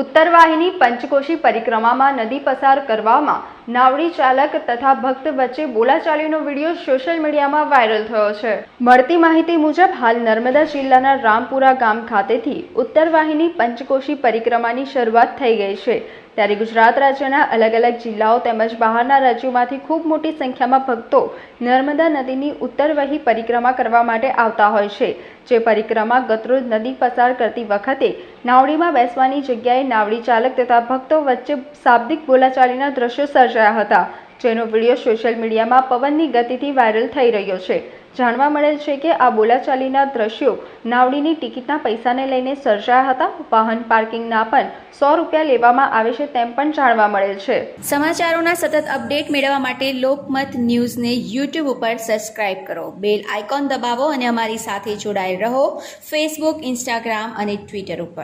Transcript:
ઉત્તરવાહિની પંચકોશી પરિક્રમામાં નદી પસાર કરવામાં નાવડી ચાલક તથા ભક્ત વચ્ચે બોલાચાલીનો વીડિયો સોશિયલ મીડિયામાં વાયરલ થયો છે. મળતી માહિતી મુજબ હાલ નર્મદા જિલ્લાના રામપુરા ગામ ખાતેથી ઉત્તરવાહિની પંચકોશી પરિક્રમાની શરૂઆત થઈ ગઈ છે. ત્યારે ગુજરાત રાજ્યના અલગ અલગ જિલ્લાઓ તેમજ બહારના રાજ્યોમાંથી ખૂબ મોટી સંખ્યામાં ભક્તો નર્મદા નદીની ઉત્તરવહી પરિક્રમા કરવા માટે આવતા હોય છે. જે પરિક્રમા ગતરોજ નદી પસાર કરતી વખતે નાવડીમાં બેસવાની જગ્યાએ નાવડી ચાલક તથા ભક્તો વચ્ચે શાબ્દિક બોલાચાલીના દ્રશ્યો સર્જાયા હતા, જેનો વીડિયો સોશિયલ મીડિયામાં પવનની ગતિથી વાયરલ થઈ રહ્યો છે. જાણવા મળેલ છે કે આ બોલાચાલીના દ્રશ્યો નાવડીની ટિકિટના પૈસાને લઈને સર્જાયા હતા. વાહન પાર્કિંગના પણ સો રૂપિયા લેવામાં આવે છે તેમ પણ જાણવા મળેલ છે. સમાચારોના સતત અપડેટ મેળવવા માટે લોકમત ન્યૂઝને યુટ્યુબ ઉપર સબસ્ક્રાઇબ કરો. બેલ આઇકોન દબાવો અને અમારી સાથે જોડાયેલ રહો. ફેસબુક ઇન્સ્ટાગ્રામ અને ટ્વિટર ઉપર.